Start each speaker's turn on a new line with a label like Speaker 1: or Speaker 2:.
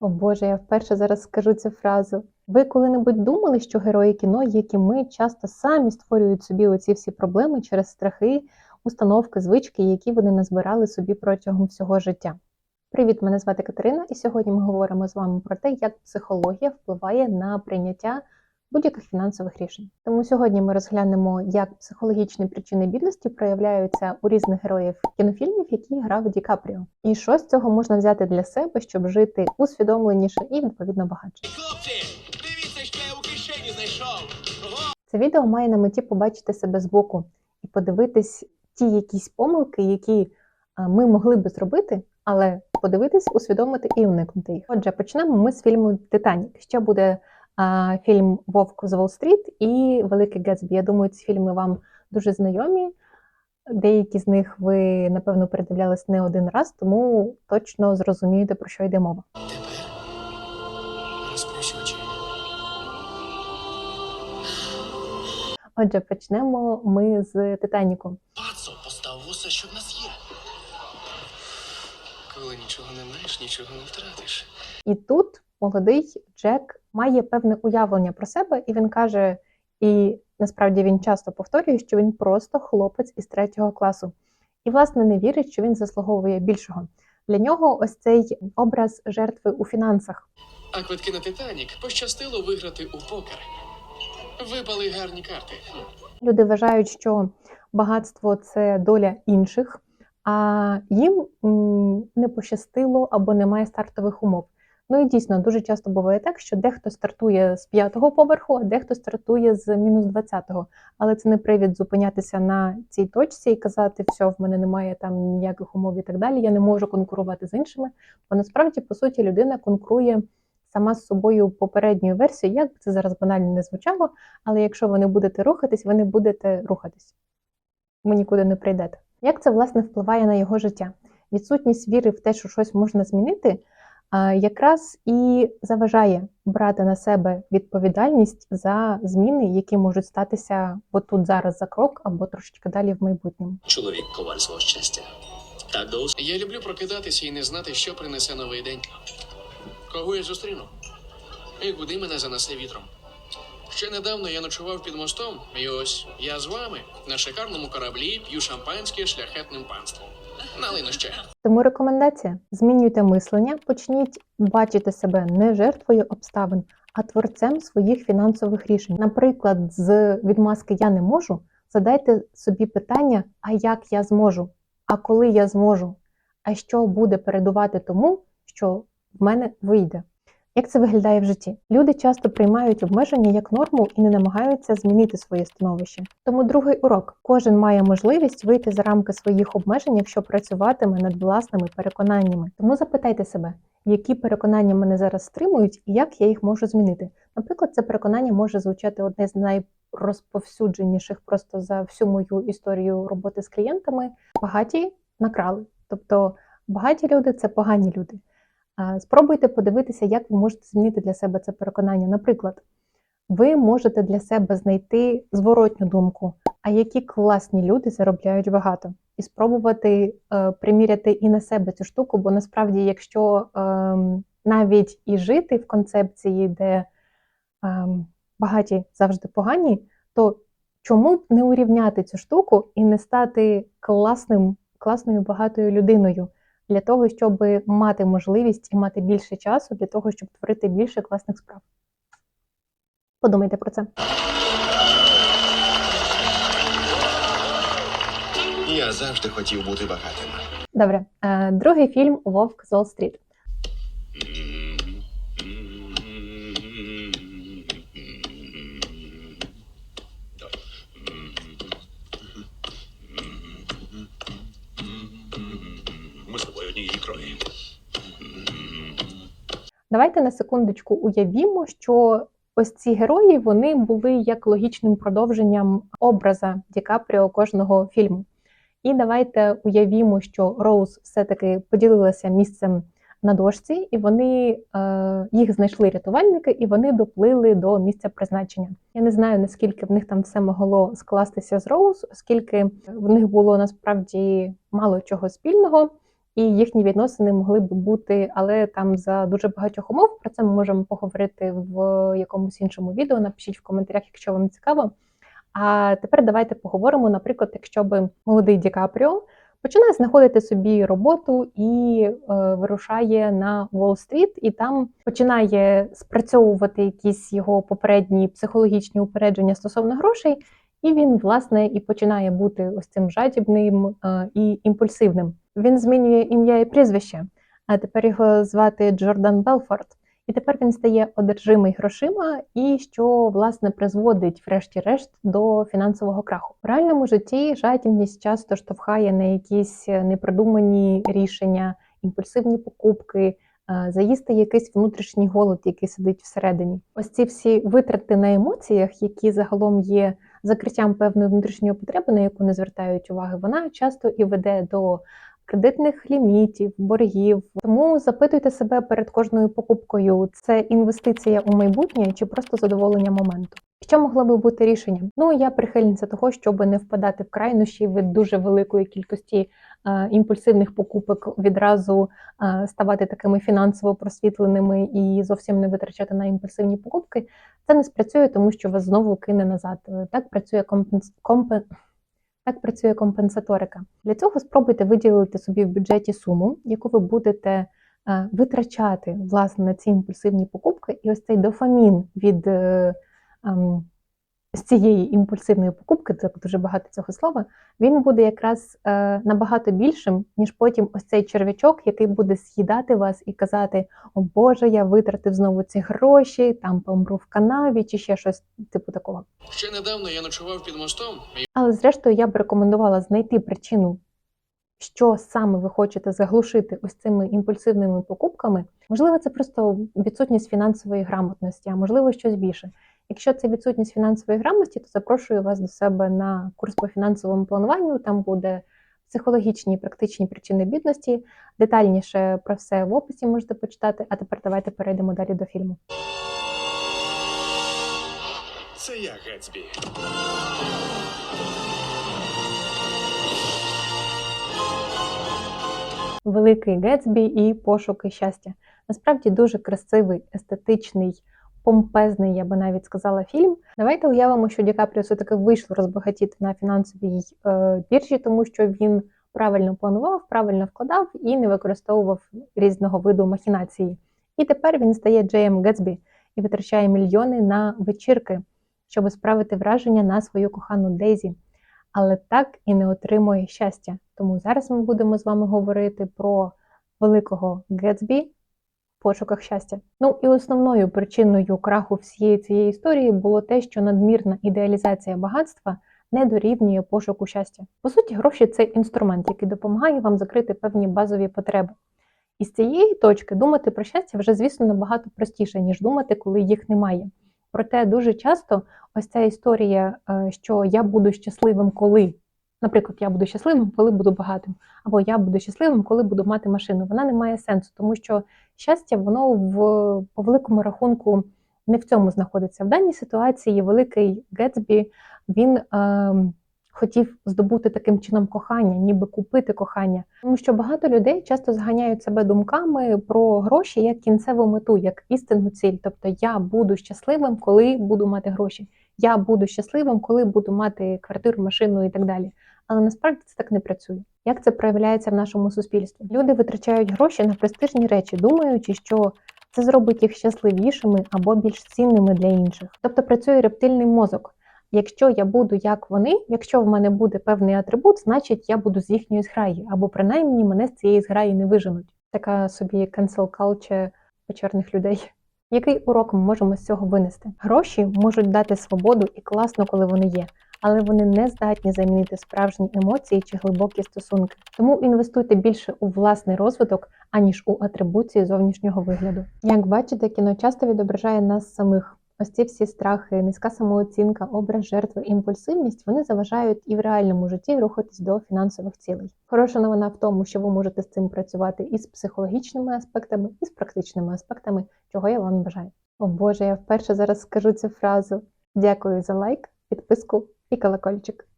Speaker 1: О Боже, я вперше зараз скажу цю фразу. Ви коли-небудь думали, що герої кіно, як і ми, часто самі створюють собі оці всі проблеми через страхи, установки, звички, які вони назбирали собі протягом всього життя? Привіт, мене звати Катерина, і сьогодні ми говоримо з вами про те, як психологія впливає на прийняття будь-яких фінансових рішень. Тому сьогодні ми розглянемо, як психологічні причини бідності проявляються у різних героїв кінофільмів, які грав Ді Капріо. І що з цього можна взяти для себе, щоб жити усвідомленіше і відповідно багатше.
Speaker 2: Хлопці, дивіться, що я у кишені знайшов.
Speaker 1: Це відео має на меті побачити себе збоку і подивитись ті якісь помилки, які ми могли би зробити, але подивитись, усвідомити і уникнути їх. Отже, почнемо ми з фільму Титанік. Ще буде фільм Вовк з Уолл-стріт і Великий Гетсбі. Я думаю, ці фільми вам дуже знайомі. Деякі з них ви, напевно, передивлялись не один раз, тому точно зрозумієте, про що йде мова. Отже, почнемо ми з Титаніку.
Speaker 2: Пацо, постав усе, що в нас є. Коли нічого не маєш, нічого не втратиш.
Speaker 1: І тут молодий Джек має певне уявлення про себе, і він каже, і насправді він часто повторює, що він просто хлопець із третього класу. І, власне, не вірить, що він заслуговує більшого. Для нього ось цей образ жертви у фінансах.
Speaker 2: А квитки на Титанік пощастило виграти у покер. Випали гарні карти.
Speaker 1: Люди вважають, що багатство це доля інших, а їм не пощастило або немає стартових умов. Ну і дійсно дуже часто буває так, що дехто стартує з п'ятого поверху, а дехто стартує з мінус двадцятого. Але це не привід зупинятися на цій точці і казати, все, в мене немає там ніяких умов і так далі. Я не можу конкурувати з іншими. Бо насправді, по суті, людина конкурує сама з собою попередньою версією, як це зараз банально не звучало, але якщо ви не будете рухатись, ви не будете рухатись. Ви нікуди не прийдете. Як це власне впливає на його життя? Відсутність віри в те, що щось можна змінити, якраз і заважає брати на себе відповідальність за зміни, які можуть статися отут зараз за крок або трошечки далі в майбутньому.
Speaker 3: Чоловік коваль свого щастя. Так до
Speaker 2: Я люблю прокидатися і не знати, що принесе новий день. Кого я зустріну? І куди мене занесе вітром. Ще недавно я ночував під мостом, і ось я з вами на шикарному кораблі п'ю шампанське шляхетним панством. Налино ще.
Speaker 1: Тому рекомендація: змінюйте мислення, почніть бачити себе не жертвою обставин, а творцем своїх фінансових рішень. Наприклад, з відмазки Я не можу задайте собі питання: а як я зможу? А коли я зможу? А що буде передувати тому, що в мене вийде? Як це виглядає в житті? Люди часто приймають обмеження як норму і не намагаються змінити своє становище. Тому другий урок: кожен має можливість вийти за рамки своїх обмежень, якщо працюватиме над власними переконаннями. Тому запитайте себе, які переконання мене зараз стримують, і як я їх можу змінити. Наприклад, це переконання може звучати одне з найрозповсюдженіших просто за всю мою історію роботи з клієнтами. Багаті накрали, тобто багаті люди це погані люди. Спробуйте подивитися, як ви можете змінити для себе це переконання. Наприклад, ви можете для себе знайти зворотню думку, а які класні люди заробляють багато, і спробувати е, приміряти і на себе цю штуку, бо насправді, якщо е, навіть і жити в концепції, де е, багаті завжди погані, то чому б не урівняти цю штуку і не стати класним, класною багатою людиною? Для того, щоб мати можливість і мати більше часу для того, щоб творити більше класних справ. Подумайте про це.
Speaker 4: Я завжди хотів бути багатим.
Speaker 1: Добре, Е, другий фільм Вовк з Уолл-стріт. Давайте на секундочку уявімо, що ось ці герої вони були як логічним продовженням образа Ді Капріо кожного фільму. І давайте уявімо, що Роуз все-таки поділилася місцем на дошці, і вони е, їх знайшли рятувальники, і вони доплили до місця призначення. Я не знаю наскільки в них там все могло скластися з Роуз, оскільки в них було насправді мало чого спільного. І їхні відносини могли б бути, але там за дуже багатьох умов. Про це ми можемо поговорити в якомусь іншому відео. Напишіть в коментарях, якщо вам цікаво. А тепер давайте поговоримо, наприклад, якщо би молодий Ді Капріо починає знаходити собі роботу і е, вирушає на Уолл-стріт, і там починає спрацьовувати якісь його попередні психологічні упередження стосовно грошей, і він, власне, і починає бути ось цим жадібним е, і імпульсивним. Він змінює ім'я і прізвище, а тепер його звати Джордан Белфорд. І тепер він стає одержимий грошима, і що власне призводить, врешті-решт, до фінансового краху. В реальному житті жадібність часто штовхає на якісь непродумані рішення, імпульсивні покупки, е, заїсти якийсь внутрішній голод, який сидить всередині. Ось ці всі витрати на емоціях, які загалом є закриттям певної внутрішньої потреби, на яку не звертають уваги, вона часто і веде до кредитних лімітів, боргів. Тому запитуйте себе перед кожною покупкою: це інвестиція у майбутнє чи просто задоволення моменту. Що могло би бути рішенням? Ну я прихильниця того, щоб не впадати в крайнощі від дуже великої кількості е, імпульсивних покупок, відразу е, ставати такими фінансово просвітленими і зовсім не витрачати на імпульсивні покупки. Це не спрацює, тому що вас знову кине назад. Так працює компенс... компен... Так працює компенсаторика. Для цього спробуйте виділити собі в бюджеті суму, яку ви будете е, витрачати власне на ці імпульсивні покупки, і ось цей дофамін від е, ем, з цієї імпульсивної покупки, це дуже багато цього слова, він буде якраз е, набагато більшим, ніж потім ось цей черв'ячок, який буде з'їдати вас і казати: О Боже, я витратив знову ці гроші, там помру в канаві, чи ще щось типу такого.
Speaker 2: Ще недавно я ночував під мостом,
Speaker 1: Але зрештою я б рекомендувала знайти причину, що саме ви хочете заглушити ось цими імпульсивними покупками. Можливо, це просто відсутність фінансової грамотності, а можливо, щось більше. Якщо це відсутність фінансової грамотності, то запрошую вас до себе на курс по фінансовому плануванню. Там буде психологічні і практичні причини бідності. Детальніше про все в описі можете почитати. А тепер давайте перейдемо далі до фільму.
Speaker 4: Це я, Гетсбі.
Speaker 1: Великий Гетсбі і пошуки щастя. Насправді дуже красивий, естетичний, помпезний, я би навіть сказала, фільм. Давайте уявимо, що Ді Капріо все-таки вийшло розбагатіти на фінансовій е, біржі, тому що він правильно планував, правильно вкладав і не використовував різного виду махінації. І тепер він стає Джеєм Гетсбі і витрачає мільйони на вечірки, щоб справити враження на свою кохану Дейзі але так і не отримує щастя. Тому зараз ми будемо з вами говорити про великого Гетсбі пошуках щастя. Ну і основною причиною краху всієї цієї історії було те, що надмірна ідеалізація багатства не дорівнює пошуку щастя. По суті, гроші це інструмент, який допомагає вам закрити певні базові потреби. І з цієї точки думати про щастя вже, звісно, набагато простіше, ніж думати, коли їх немає. Проте дуже часто ось ця історія, е, що я буду щасливим, коли, наприклад, я буду щасливим, коли буду багатим, або я буду щасливим, коли буду мати машину, вона не має сенсу, тому що щастя, воно в по великому рахунку не в цьому знаходиться. В даній ситуації великий Гетсбі він е, хотів здобути таким чином кохання, ніби купити кохання. Тому що багато людей часто зганяють себе думками про гроші як кінцеву мету, як істинну ціль. Тобто я буду щасливим, коли буду мати гроші. Я буду щасливим, коли буду мати квартиру, машину і так далі. Але насправді це так не працює. Як це проявляється в нашому суспільстві? Люди витрачають гроші на престижні речі, думаючи, що це зробить їх щасливішими або більш цінними для інших. Тобто працює рептильний мозок. Якщо я буду як вони, якщо в мене буде певний атрибут, значить я буду з їхньої зграї, або принаймні мене з цієї зграї не виженуть. Така собі cancel culture печерних людей. Який урок ми можемо з цього винести? Гроші можуть дати свободу і класно, коли вони є, але вони не здатні замінити справжні емоції чи глибокі стосунки. Тому інвестуйте більше у власний розвиток, аніж у атрибуції зовнішнього вигляду. Як бачите, кіно часто відображає нас самих. Ось ці всі страхи, низька самооцінка, образ жертви, імпульсивність вони заважають і в реальному житті рухатись до фінансових цілей. Хороша новина в тому, що ви можете з цим працювати і з психологічними аспектами, і з практичними аспектами, чого я вам бажаю. О Боже, я вперше зараз скажу цю фразу. Дякую за лайк, підписку і колокольчик.